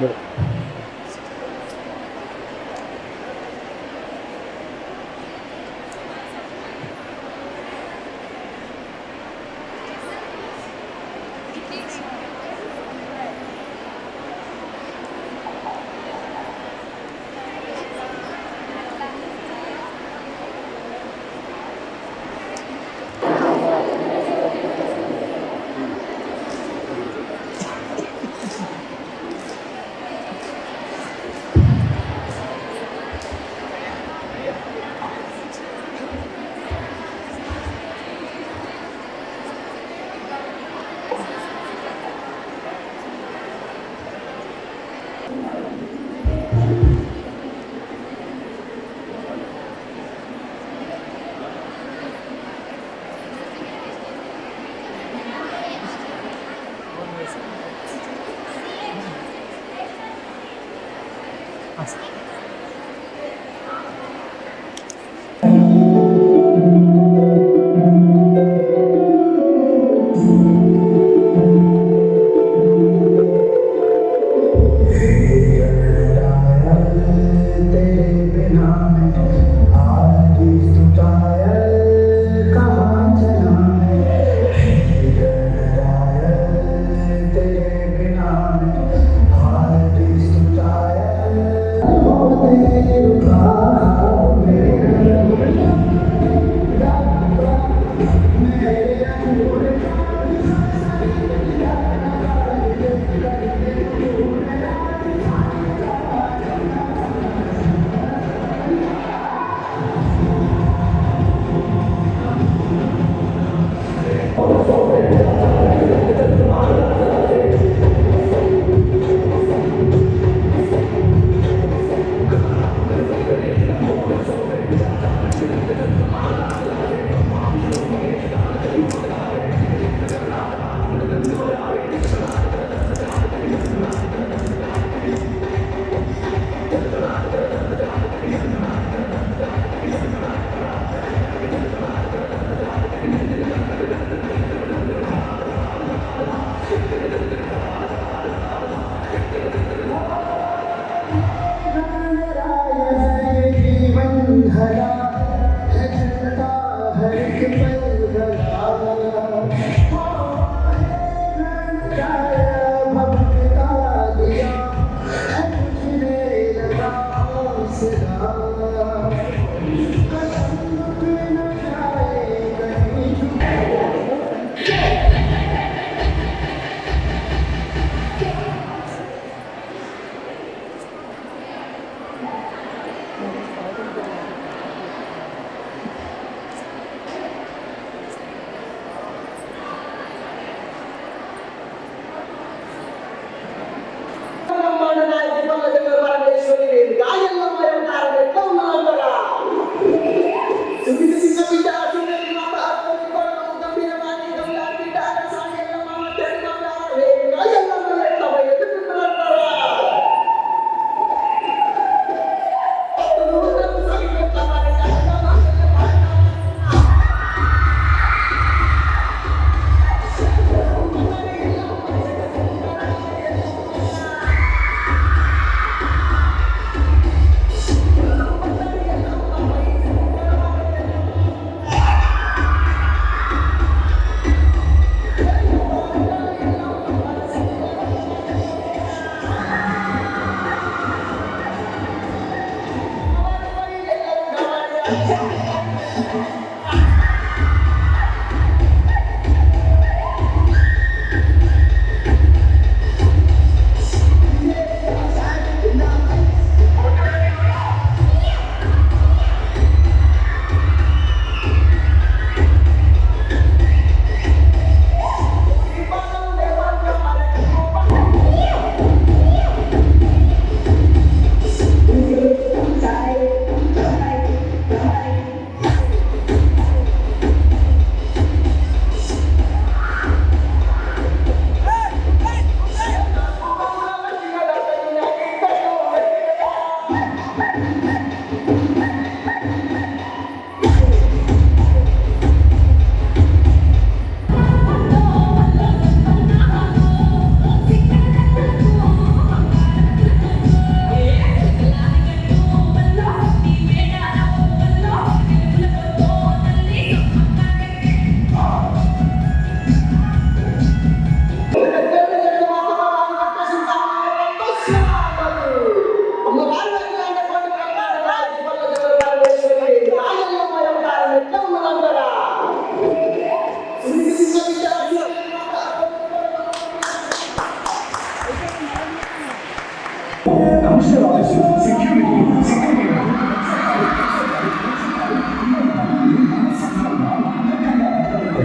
もう。Amen.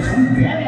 sống vẽ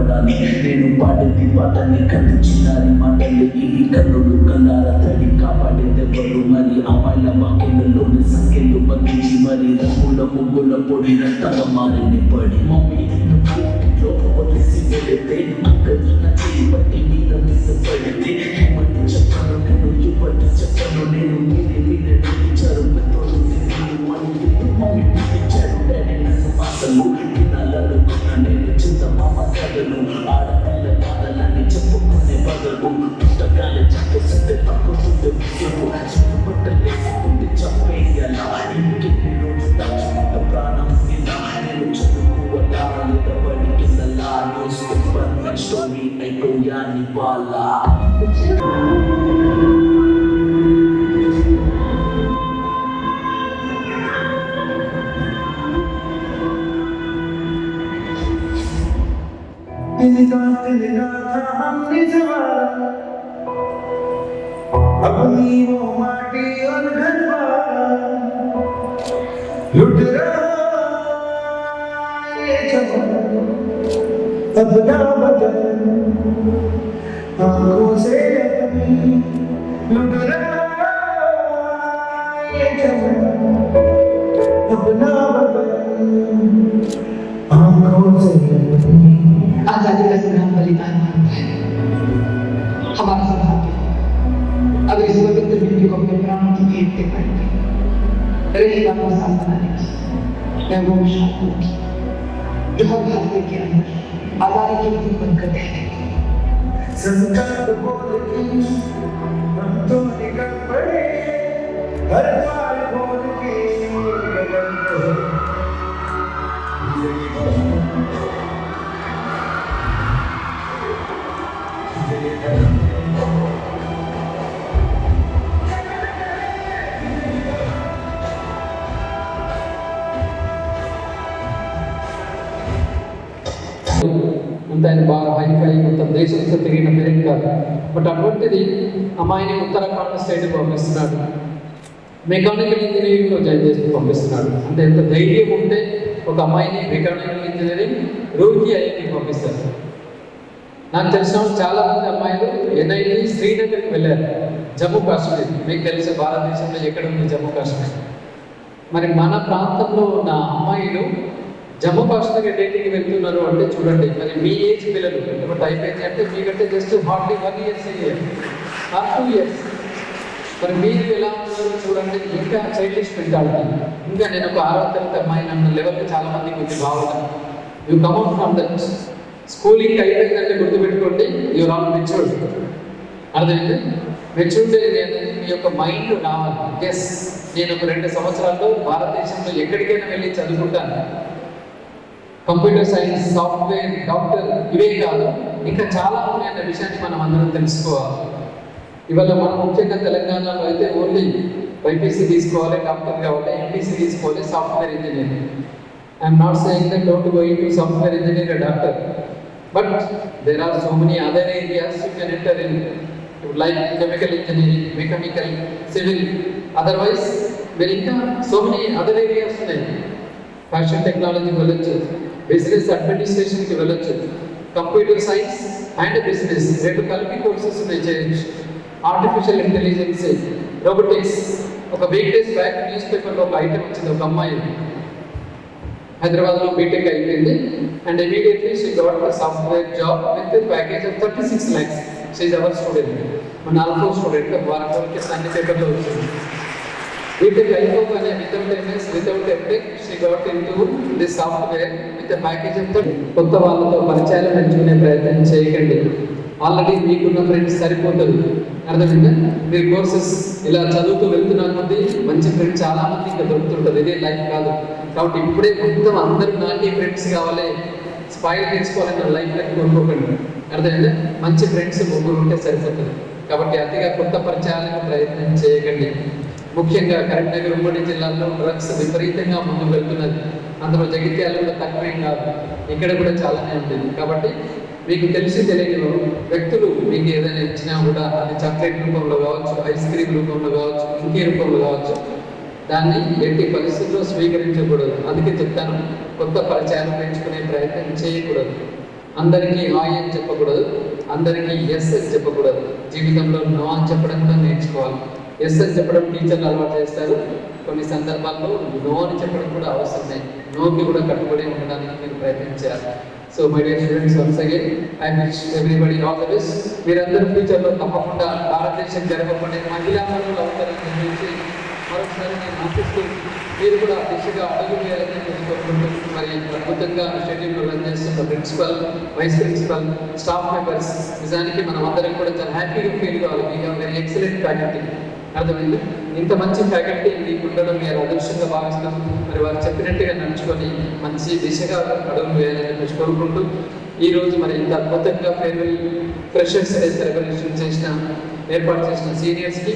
పడాలి నేను పాడేది పాటని కళ్ళు చిన్నారి మాటలు ఇవి కన్నులు కన్నార తడి కాపాడేదెవరు మరి అమ్మాయిల వాక్యలలోని సంఖ్యలు బగ్గించి మరి రంగుల ముగ్గుల పొడి రక్తంగా మారిని పడి మమ్మీ లో వెళితే అక్కడి నా మీద మీద పడితే చెప్పను నేను చెప్పను నేను మీరే మీరే अपनी वो माटी और घर लुट रहा अपना बदन आँखों से अपनी लुट रहा ये जवान अपना बदन आँखों से अपनी आज़ादी का संग्राम बलिदान माँगता है। हमारा सौभाग्य अगर इस पवित्र बेटी को अपने प्राणों की भेंट दे पाएँगे रही बात को साथ बनाने की, मैं वो शादी होगी जो हर भारतीय के अंदर आज़ादी की दिन बनकर ठहरेगी संस्कार बोल की हम तो निकल हर ताल बोल के गगन कहे Yeah. అంత ఆయన బాగా హైఫై మొత్తం దేశంతో తిరిగిన పేరెంట్ కాదు. బట్ అటువంటిది అమ్మాయిని ఉత్తరాఖండ్ స్టేట్ పంపిస్తున్నాడు. మెకానికల్ ఇంజనీరింగ్లో జాయిన్ చేసి పంపిస్తున్నాడు. అంటే ఎంత ధైర్యం ఉంటే ఒక అమ్మాయిని మెకానికల్ ఇంజనీరింగ్ రూర్కి ఐఐటి పంపిస్తారు. నాకు తెలిసిన చాలా మంది అమ్మాయిలు ఎన్ఐటి శ్రీనగర్కి వెళ్ళారు. జమ్మూ కాశ్మీర్. మీకు తెలిసే భారతదేశంలో ఎక్కడ ఉంది జమ్మూ కాశ్మీర్? మరి మన ప్రాంతంలో ఉన్న అమ్మాయిలు జమ్మూ కాశ్మీర్ ఎన్ఐటికి వెళ్తున్నారు అంటే చూడండి మరి మీ ఏజ్ పిల్లలు ఇప్పుడు అయిపోయింది అంటే మీకంటే just hardly one years two years మరి మీరు ఎలా ఉన్నారు చూడండి ఇంకా చైల్డిష్ మెంటాలిటీ ఇంకా నేను ఒక ఆరో తరగతి అమ్మాయి నన్ను లెవెల్కి చాలా మందికి కొంచెం బాగుంటాను you come out from that schooling అయిపోయిందంటే గుర్తుపెట్టుకోండి యూ ఆల్ మెచ్యూర్డ్ అర్థమైంది? మెచ్యూర్డ్ మీ యొక్క మైండ్ రావాలి. ఎస్ నేను ఒక రెండు సంవత్సరాల్లో భారతదేశంలో ఎక్కడికైనా వెళ్ళి చదువుకుంటాను. కంప్యూటర్ సైన్స్ సాఫ్ట్వేర్ డాక్టర్ ఇవే కాదు ఇంకా చాలా ఉన్నాయన్న విషయాన్ని మనం అందరం తెలుసుకోవాలి. ఇవాళ మనం ముఖ్యంగా తెలంగాణలో అయితే ఓన్లీ బైపీసీ తీసుకోవాలి డాక్టర్ కావాలి ఎంపీసీ తీసుకోవాలి software engineer I'm not saying that don't going to software engineer doctor. But there are so many other areas you can enter in like chemical engineering mechanical civil otherwise మీరు ఇంకా so many other areas ఉన్నాయి. Fashion technology వెళ్ళొచ్చు business అడ్మినిస్ట్రేషన్కి వెళ్ళొచ్చు computer science and business రెండు కలిపి courses ఉన్నాయి చేయొచ్చు ఆర్టిఫిషియల్ ఇంటెలిజెన్స్ రోబోటిక్స్ ఒక వీక్ డేస్ బ్యాక్ న్యూస్ పేపర్లో ఒక ఐటమ్ వచ్చింది ఒక అమ్మాయి హైదరాబాద్లో బీటెక్ అయిపోయింది and immediately she got the software job with package of thirty six lakhs she's our student మన ఆల్ఫో స్టూడెంట్ వారి కోరిక అన్ని పేపర్లో వచ్చింది బీటెక్ అయిపోగానే without MS without she got into in software with a with of the కొత్త వాళ్ళతో పరిచయాలు పెంచుకునే ప్రయత్నం చేయకండి. ఆల్రెడీ మీకున్న ఫ్రెండ్స్ సరిపోతుంది అర్థమైందా? మీరు కోర్సెస్ ఇలా చదువుతూ వెళ్తున్నా మంచి ఫ్రెండ్స్ చాలా మంది ఇంకా దొరుకుతుంటుంది ఇదే లైఫ్ కాదు. కాబట్టి ఇప్పుడే మొత్తం అందరూ నాకే ఫ్రెండ్స్ కావాలి. స్పైర్ చేసుకోవాలని లైఫ్ లైఫ్ కోరుకోకండి అర్థమైందా? మంచి ఫ్రెండ్స్ ముగ్గురు ఉంటే సరిపోతుంది. కాబట్టి అతిగా కొత్త పరిచయాలకు ప్రయత్నం చేయకండి. ముఖ్యంగా కరీంనగర్ ఉమ్మడి జిల్లాలో డ్రగ్స్ విపరీతంగా ముందుకు వెళ్తున్నది. అందులో జగిత్యాలు కూడా తక్కువేం కాదు. ఇక్కడ కూడా చాలానే ఉంటుంది కాబట్టి మీకు తెలిసి తెలియని వ్యక్తులు మీకు ఏదైనా ఇచ్చినా కూడా అది చాక్లెట్ రూపంలో కావచ్చు ఐస్ క్రీమ్ రూపంలో కావచ్చు ఇంకే రూపంలో కావచ్చు దాన్ని ఎట్టి పరిస్థితుల్లో స్వీకరించకూడదు. అందుకే చెప్తాను కొత్త పరిచయాలు పెంచుకునే ప్రయత్నం చేయకూడదు. అందరికీ హాయ్ అని చెప్పకూడదు. అందరికీ ఎస్ అని చెప్పకూడదు. జీవితంలో నో అని చెప్పడం కూడా నేర్చుకోవాలి. ఎస్ అని చెప్పడం టీచర్లు అలవాటు చేస్తారు. కొన్ని సందర్భాల్లో నో అని చెప్పడం కూడా అవసరమే నోకి కూడా కట్టుబడి ఉండడానికి మీరు ప్రయత్నించాలి so my dear students once again I wish everybody all the best మీరందరూ ఫ్యూచర్లో తప్పకుండా భారతదేశం జరగబడే మహిళా పనులు అవుతారని చెప్పేసి మరొకసారి నేను ఆశిస్తూ మీరు కూడా దిశగా అడుగు వేయాలని నేను కోరుకుంటూ మరి అద్భుతంగా షెడ్యూల్ రన్ చేస్తున్న principal vice principal staff members నిజానికి మనం అందరం కూడా చాలా హ్యాపీగా ఫీల్ కావాలి. We have very excellent faculty అర్థమైంది? ఇంత మంచి ఫ్యాకల్టీ మీకు ఉండడం మీరు అదృష్టంగా భావిస్తాం మరి వారు చెప్పినట్టుగా నడుచుకొని మంచి దిశగా అడుగులు వేయాలని చెప్పేసి కోరుకుంటూ ఈ రోజు మరి ఇంత అద్భుతంగా ఫేర్వెల్ ఫ్రెషర్స్ డే సెలబ్రేషన్ చేసిన ఏర్పాటు చేసిన సీనియర్స్కి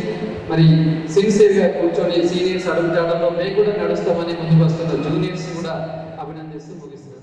మరి సిన్సియర్గా కూర్చొని సీనియర్స్ అడుగుతాడలో మేము కూడా నడుస్తామని ముందుకు వస్తున్న జూనియర్స్ కూడా అభినందిస్తూ ముగిస్తున్నాం.